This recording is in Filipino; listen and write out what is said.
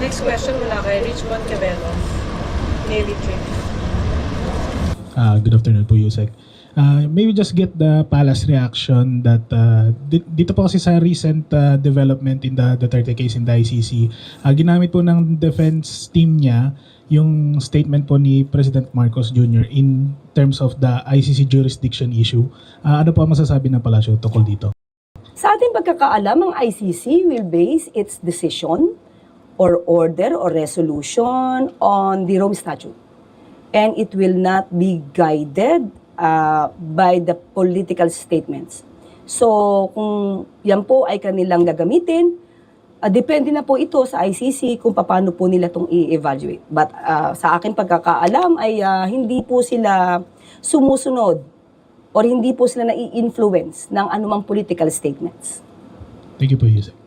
Next question mula kay Richmond Cabello, Navy Trip. Uh, good afternoon po, Yusek. Uh, maybe just get the palace reaction that uh, di- dito po kasi sa recent uh, development in the Duterte case in the ICC, uh, ginamit po ng defense team niya yung statement po ni President Marcos Jr. in terms of the ICC jurisdiction issue. Uh, ano po ang masasabi ng palasyo tungkol dito? Sa ating pagkakaalam, ang ICC will base its decision or order or resolution on the Rome Statute. And it will not be guided uh, by the political statements. So, kung yan po ay kanilang gagamitin, uh, depende na po ito sa ICC kung paano po nila itong i-evaluate. But uh, sa aking pagkakaalam ay uh, hindi po sila sumusunod or hindi po sila nai-influence ng anumang political statements. Thank you po, Yusek.